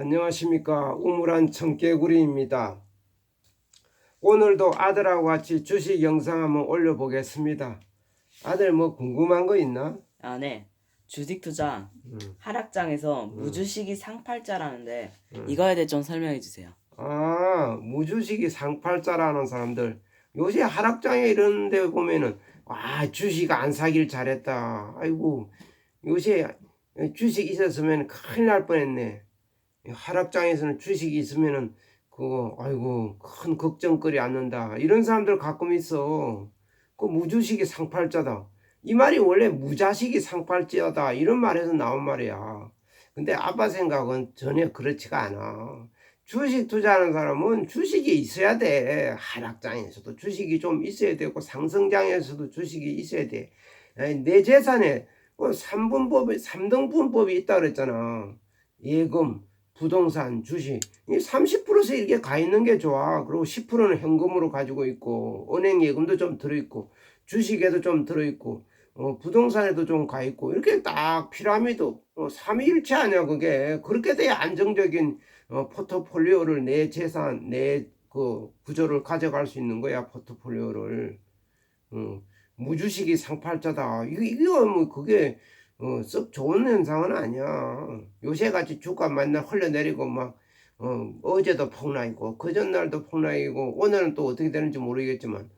안녕하십니까 우물한 청개구리입니다. 오늘도 아들하고 같이 주식 영상 한번 올려보겠습니다. 아들 뭐 궁금한 거 있나? 아, 네. 주식 투자 음. 하락장에서 무주식이 상팔자라는데 음. 이거에 대해 좀 설명해 주세요. 아 무주식이 상팔자라는 사람들 요새 하락장에 이런 데 보면은 와 주식 안 사길 잘했다. 아이고 요새 주식 있었으면 큰일 날 뻔했네. 하락장에서는 주식이 있으면은 그거 아이고 큰 걱정거리 않는다. 이런 사람들 가끔 있어. 그 무주식이 상팔자다. 이 말이 원래 무자식이 상팔자다. 이런 말에서 나온 말이야. 근데 아빠 생각은 전혀 그렇지가 않아. 주식 투자하는 사람은 주식이 있어야 돼. 하락장에서도 주식이 좀 있어야 되고 상승장에서도 주식이 있어야 돼. 아니, 내 재산에 뭐 3분법이 3등분법이 있다 그랬잖아. 예금, 부동산, 주식. 이 30%씩 이렇게 가 있는 게 좋아. 그리고 10%는 현금으로 가지고 있고 은행 예금도 좀 들어 있고 주식에도 좀 들어 있고 어, 부동산에도 좀 가 있고 이렇게 딱 피라미드 어, 삼위일체 아니야 그게 그렇게 돼야 안정적인 어, 포트폴리오를 내 재산 내 그 구조를 가져갈 수 있는 거야 포트폴리오를 어, 무주식이 상팔자다 이거 이거 뭐 그게 어, 썩 좋은 현상은 아니야. 요새 같이 주가 맨날 흘러내리고 막 어, 어제도 폭락이고 그 전날도 폭락이고 오늘은 또 어떻게 되는지 모르겠지만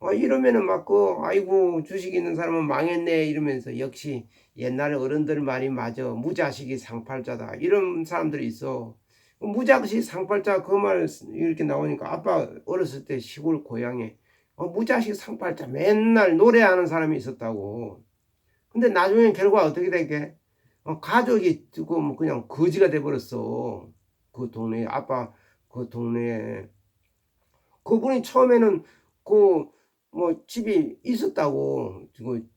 아, 이러면은 막그 아이고 주식 있는 사람은 망했네 이러면서 역시 옛날 어른들 말이 맞아. 무자식이 상팔자다. 이런 사람들이 있어. 무자식 상팔자 그 말 이렇게 나오니까 아빠 어렸을 때 시골 고향에 어, 무자식 상팔자 맨날 노래하는 사람이 있었다고 근데 나중에 결과 어떻게 되게? 어, 가족이 지금 그냥 거지가 돼버렸어. 그 동네에 아빠 그 동네에. 그분이 처음에는 그 뭐 집이 있었다고. 그,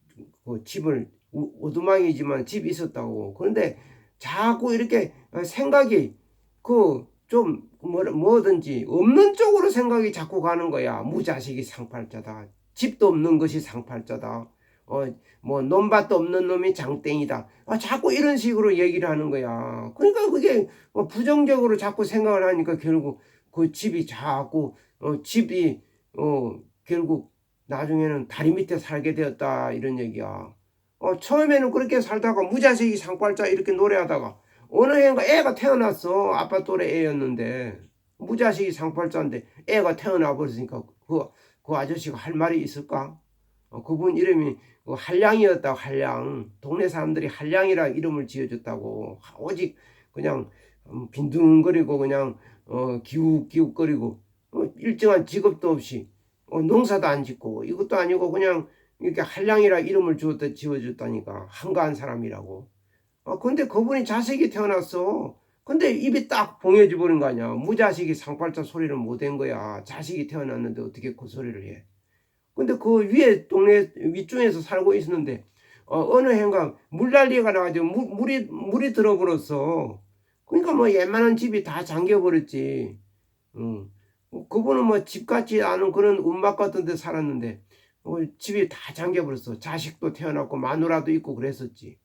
그 집을 우- 오두막이지만 집이 있었다고. 그런데 자꾸 이렇게 생각이 그 좀 뭐든지 없는 쪽으로 생각이 자꾸 가는 거야. 무자식이 상팔자다. 집도 없는 것이 상팔자다 어 뭐 논밭도 없는 놈이 장땡이다 아, 자꾸 이런 식으로 얘기를 하는 거야 그러니까 그게 뭐 부정적으로 자꾸 생각을 하니까 결국 그 집이 자꾸 어 집이 어 결국 나중에는 다리 밑에 살게 되었다 이런 얘기야. 어 처음에는 그렇게 살다가 무자식이 상팔자 이렇게 노래하다가 어느 해인가 애가 태어났어 아빠 또래 애였는데 무자식이 상팔자인데 애가 태어나 버렸으니까 그, 그 아저씨가 할 말이 있을까? 어, 그분 이름이 그 한량이었다고 한량 동네 사람들이 한량이라 이름을 지어줬다고 오직 그냥 음, 빈둥거리고 그냥 어, 기웃기웃거리고 어, 일정한 직업도 없이 어, 농사도 안 짓고 이것도 아니고 그냥 이렇게 한량이라 이름을 주었다 지어줬다니까 한가한 사람이라고. 어, 근데 그분이 자식이 태어났어. 근데 입이 딱 봉해져 버린 거 아니야. 무자식이 상팔자 소리를 못한 거야. 자식이 태어났는데 어떻게 그 소리를 해. 근데 그 위에 동네 윗중에서 살고 있었는데 어, 어느 해인가 물난리가 나가지고 물, 물이 물이 들어버렸어. 그러니까 뭐 웬만한 집이 다 잠겨버렸지. 응. 어, 그분은 뭐 집 같지 않은 그런 움막 같은 데 살았는데 어, 집이 다 잠겨버렸어. 자식도 태어났고 마누라도 있고 그랬었지.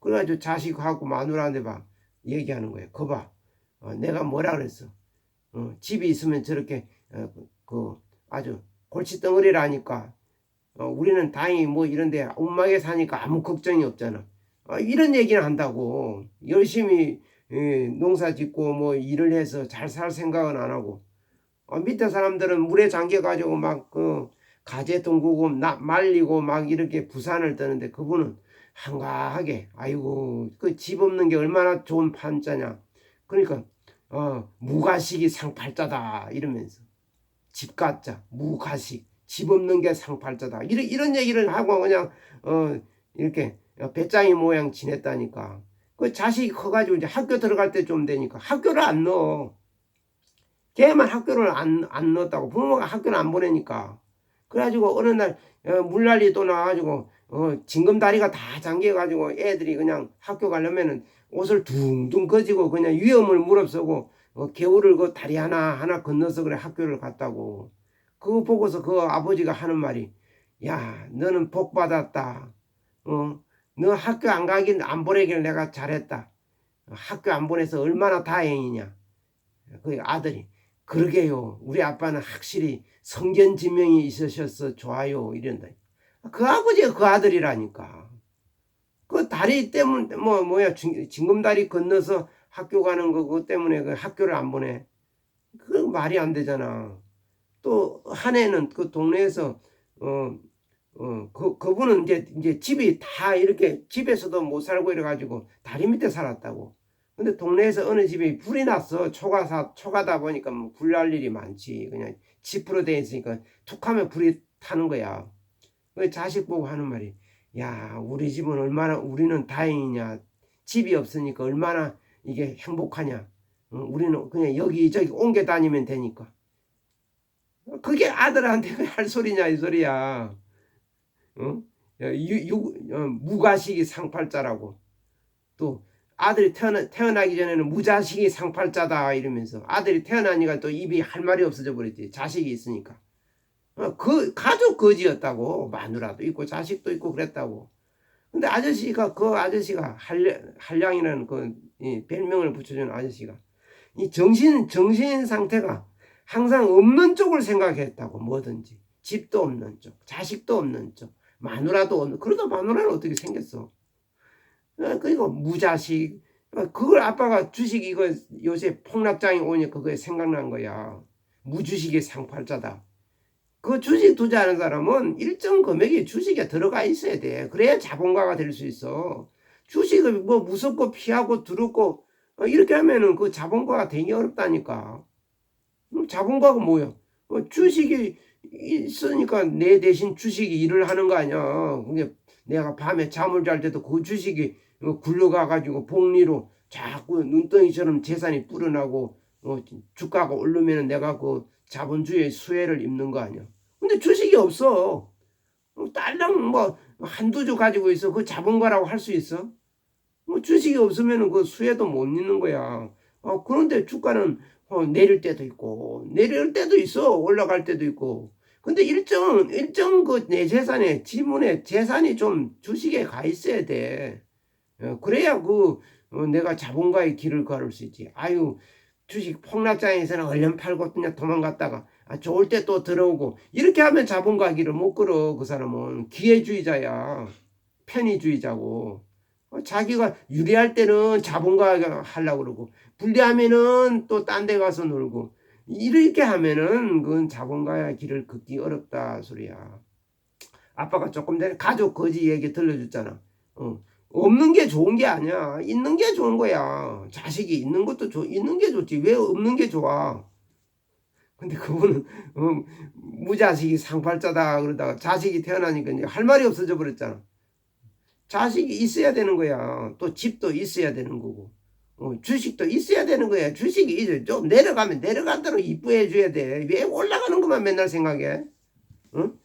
그래가지고 자식하고 마누라한테 막 얘기하는 거예요. 거 봐. 어, 내가 뭐라 그랬어. 어, 집이 있으면 저렇게 어, 그 아주 골칫덩어리라니까. 어, 우리는 다행히 뭐 이런데 움막에 사니까 아무 걱정이 없잖아. 어, 이런 얘기를 한다고. 열심히 예, 농사 짓고 뭐 일을 해서 잘 살 생각은 안 하고. 어, 밑에 사람들은 물에 잠겨 가지고 막그 가재 동구고 나 말리고 막 이렇게 부산을 떠는데 그분은 한가하게 아이고 그 집 없는 게 얼마나 좋은 판자냐. 그러니까 어 무가식이 상팔자다 이러면서 집 가짜 무가식 집 없는 게 상팔자다. 이런 이런 얘기를 하고 그냥 어 이렇게 배짱이 모양 지냈다니까. 그 자식이 커가지고 이제 학교 들어갈 때 좀 되니까 학교를 안 넣어. 걔만 학교를 안, 안 넣었다고. 부모가 학교를 안 보내니까. 그래가지고 어느 날 어, 물난리 또 나와가지고 어, 징검다리가 다 잠겨가지고 애들이 그냥 학교 가려면은 옷을 둥둥 거지고 그냥 위험을 무릅쓰고 어, 겨울을 그 다리 하나 하나 건너서 그래 학교를 갔다고 그거 보고서 그 아버지가 하는 말이 야 너는 복 받았다 어, 너 학교 안 가긴 안 보내길 내가 잘했다 학교 안 보내서 얼마나 다행이냐. 그 아들이 그러게요. 우리 아빠는 확실히 성견 지명이 있으셔서 좋아요. 이런다. 그 아버지가 그 아들이라니까. 그 다리 때문에 뭐 뭐야 징- 징검다리 건너서 학교 가는 거 그것 때문에 그 학교를 안 보내. 그 말이 안 되잖아. 또 한 해는 그 동네에서 어 어, 그, 그분은 이제, 이제 집이 다 이렇게 집에서도 못 살고 이래가지고 다리 밑에 살았다고. 근데 동네에서 어느 집에 불이 났어. 초가사, 초가다 보니까 뭐 불날 일이 많지. 그냥 지프로 돼 있으니까 툭 하면 불이 타는 거야. 그 자식 보고 하는 말이, 야, 우리 집은 얼마나, 우리는 다행이냐. 집이 없으니까 얼마나 이게 행복하냐. 어, 우리는 그냥 여기저기 옮겨 다니면 되니까. 그게 아들한테 할 소리냐, 이 소리야. 어? 유, 유, 어, 무가식이 상팔자라고 또 아들이 태어나, 태어나기 전에는 무자식이 상팔자다 이러면서 아들이 태어나니까 또 입이 할 말이 없어져 버렸지 자식이 있으니까 어, 그 가족 거지였다고 마누라도 있고 자식도 있고 그랬다고 근데 아저씨가 그 아저씨가 한량, 한량이라는 그 이, 별명을 붙여준 아저씨가 이 정신 정신 상태가 항상 없는 쪽을 생각했다고 뭐든지 집도 없는 쪽 자식도 없는 쪽 마누라도 없는 그러다 마누라는 어떻게 생겼어? 어, 그리고 무자식 어, 그걸 아빠가 주식 이거 요새 폭락장이 오니까 그게 생각난 거야. 무주식의 상팔자다. 그 주식 투자하는 사람은 일정 금액이 주식에 들어가 있어야 돼. 그래야 자본가가 될 수 있어. 주식을 뭐 무섭고 피하고 두렵고 어, 이렇게 하면은 그 자본가가 되기 어렵다니까. 음, 자본가가 뭐야? 어, 주식이 있으니까 내 대신 주식이 일을 하는 거 아니야. 그게 내가 밤에 잠을 잘 때도 그 주식이 어, 굴러가가지고 복리로 자꾸 눈덩이처럼 재산이 불어나고 어, 주가가 오르면 내가 그 자본주의 수혜를 입는 거 아니야. 근데 주식이 없어. 어, 딸랑 뭐 한두 주 가지고 있어. 그 자본가라고 할 수 있어? 뭐 주식이 없으면 그 수혜도 못 입는 거야. 어, 그런데 주가는 어, 내릴 때도 있고 내릴 때도 있어. 올라갈 때도 있고. 근데 일정 일정 그 내 재산에 지문에 재산이 좀 주식에 가 있어야 돼. 어, 그래야 그 어, 내가 자본가의 길을 걸을 수 있지. 아유 주식 폭락장에서는 얼른 팔고 그냥 도망갔다가 아, 좋을 때 또 들어오고 이렇게 하면 자본가 길을 못 걸어 그 사람은 기회주의자야 편의주의자고 어, 자기가 유리할 때는 자본가 하려고 그러고 불리하면은 또 딴 데 가서 놀고 이렇게 하면은 그건 자본가의 길을 걷기 어렵다 소리야. 아빠가 조금 전에 가족 거지 얘기 들려줬잖아. 어. 없는 게 좋은 게 아니야. 있는 게 좋은 거야. 자식이 있는 것도 좋, 있는 게 좋지. 왜 없는 게 좋아? 근데 그분은 어, 무자식이 상팔자다 그러다가 자식이 태어나니까 이제 할 말이 없어져 버렸잖아. 자식이 있어야 되는 거야. 또 집도 있어야 되는 거고. 어, 주식도 있어야 되는 거야. 주식이 이제 좀 내려가면 내려간 대로 이쁘해 줘야 돼. 왜 올라가는 것만 맨날 생각해? 응?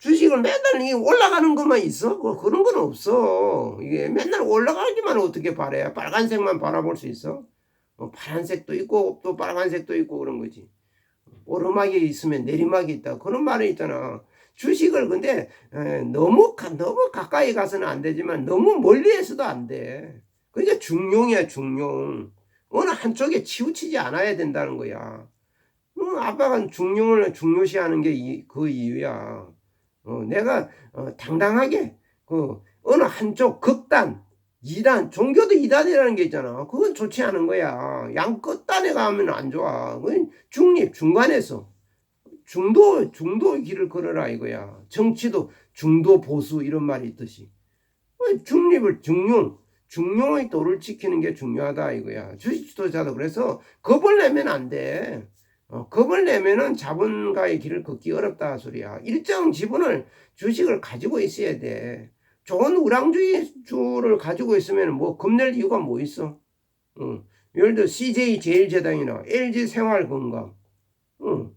주식을 맨날 이 올라가는 것만 있어? 그- 그런 건 없어. 이게 맨날 올라가기만 어떻게 바래? 빨간색만 바라볼 수 있어? 어, 파란색도 있고 또 빨간색도 있고 그런 거지. 오르막이 있으면 내리막이 있다. 그런 말이 있잖아. 주식을 근데 에, 너무 가, 너무 가까이 가서는 안 되지만 너무 멀리해서도 안 돼. 그러니까 중용이야 중용. 어느 한쪽에 치우치지 않아야 된다는 거야. 어, 아빠가 중용을 중요시하는 게 그 이유야. 어, 내가 어, 당당하게 그 어느 한쪽 극단, 이단, 종교도 이단이라는 게 있잖아. 그건 좋지 않은 거야. 양 끝단에 가면 안 좋아. 중립, 중간에서 중도, 중도 길을 걸어라 이거야. 정치도 중도 보수 이런 말이 있듯이 어, 중립을 중용, 중용의 도를 지키는 게 중요하다 이거야. 주식 투자도 그래서 겁을 내면 안 돼. 어, 겁을 내면은 자본가의 길을 걷기 어렵다 소리야. 일정 지분을 주식을 가지고 있어야 돼. 좋은 우량주의 주를 가지고 있으면 뭐 겁낼 이유가 뭐 있어? 어, 예를 들어 CJ 제일제당이나 LG 생활건강, 어,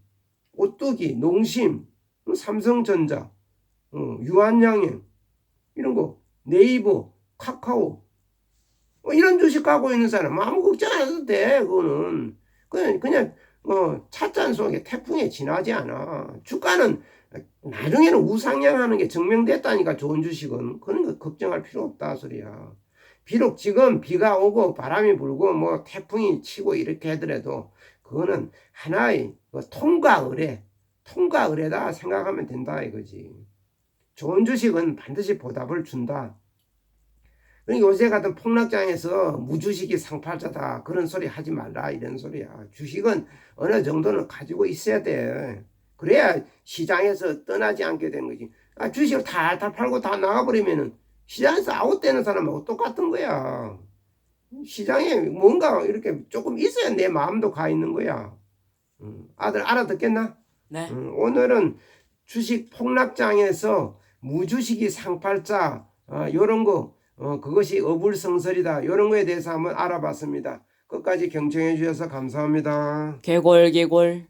오뚜기, 농심, 어, 삼성전자, 어, 유한양행 이런 거, 네이버, 카카오 어, 이런 주식 갖고 있는 사람 아무 걱정 안 해도 돼. 그거는 그냥 그냥 어, 찻잔 속에 태풍에 지나지 않아. 주가는 나중에는 우상향하는 게 증명됐다니까 좋은 주식은 그런 거 걱정할 필요 없다 소리야. 비록 지금 비가 오고 바람이 불고 뭐 태풍이 치고 이렇게 하더라도 그거는 하나의 그 통과 의뢰, 통과 의뢰다 생각하면 된다 이거지. 좋은 주식은 반드시 보답을 준다. 그러니까 요새 같은 폭락장에서 무주식이 상팔자다 그런 소리 하지 말라 이런 소리야. 주식은 어느 정도는 가지고 있어야 돼. 그래야 시장에서 떠나지 않게 되는 거지. 아, 주식을 탈탈 팔고 다 나가버리면은 시장에서 아웃되는 사람하고 똑같은 거야. 시장에 뭔가 이렇게 조금 있어야 내 마음도 가 있는 거야. 음, 아들 알아듣겠나? 네. 음, 오늘은 주식 폭락장에서 무주식이 상팔자 어, 요런 거 어, 그것이 어불성설이다 요런 거에 대해서 한번 알아봤습니다. 끝까지 경청해 주셔서 감사합니다. 개골 개골.